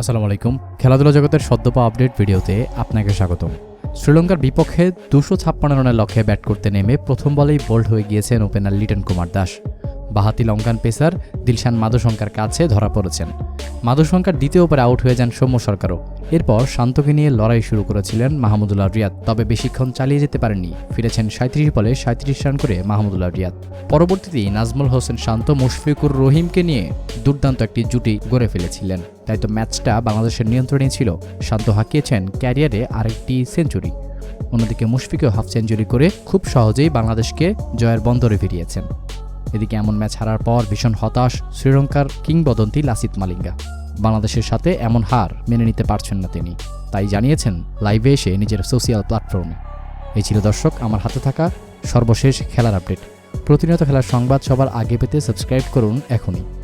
আসসালামু আলাইকুম। খেলাধুলা জগতের সদ্যপা আপডেট ভিডিওতে আপনাকে স্বাগত শ্রীলঙ্কার বিপক্ষে দুশো ছাপ্পান্ন রানের লক্ষ্যে ব্যাট করতে নেমে প্রথম বলেই বোল্ড হয়ে গিয়েছেন ওপেনার লিটন কুমার দাস। বাহাতি লঙ্কান পেসার দিলশান মাধুশঙ্কার কাছে ধরা পড়েছেন। মাধুশঙ্কার দ্বিতীয় ওভারে আউট হয়ে যান সৌম্য সরকারও। এরপর শান্তকে নিয়ে লড়াই শুরু করেছিলেন মাহমুদুল্লাহ রিয়াদ, তবে বেশিক্ষণ চালিয়ে যেতে পারেননি। ফিরেছেন সাঁত্রিশ বলে সাঁত্রিশ রান করে মাহমুদুল্লাহ রিয়াদ। পরবর্তীতে নাজমুল হোসেন শান্ত, মুশফিকুর রহিমকে নিয়ে দুর্দান্ত একটি জুটি গড়ে ফেলেছিলেন। তাই তো ম্যাচটা বাংলাদেশের নিয়ন্ত্রণে ছিল। শান্ত হাঁকিয়েছেন ক্যারিয়ারে আরেকটি সেঞ্চুরি। অন্যদিকে মুশফিকও হাফ সেঞ্চুরি করে খুব সহজেই বাংলাদেশকে জয়ের বন্দরে ফিরিয়েছেন। এদিকে এমন ম্যাচ হারার পর ভীষণ হতাশ শ্রীলঙ্কার কিংবদন্তি লাসিত মালিঙ্গা। বাংলাদেশের সাথে এমন হার মেনে নিতে পারছেন না তিনি। তাই জানিয়েছেন, লাইভে এসে নিজের সোশিয়াল প্ল্যাটফর্মে। এই ছিল দর্শক, আমার হাতে থাকা সর্বশেষ খেলার আপডেট। প্রতিনিয়ত খেলার সংবাদ সবার আগে পেতে সাবস্ক্রাইব করুন এখনই।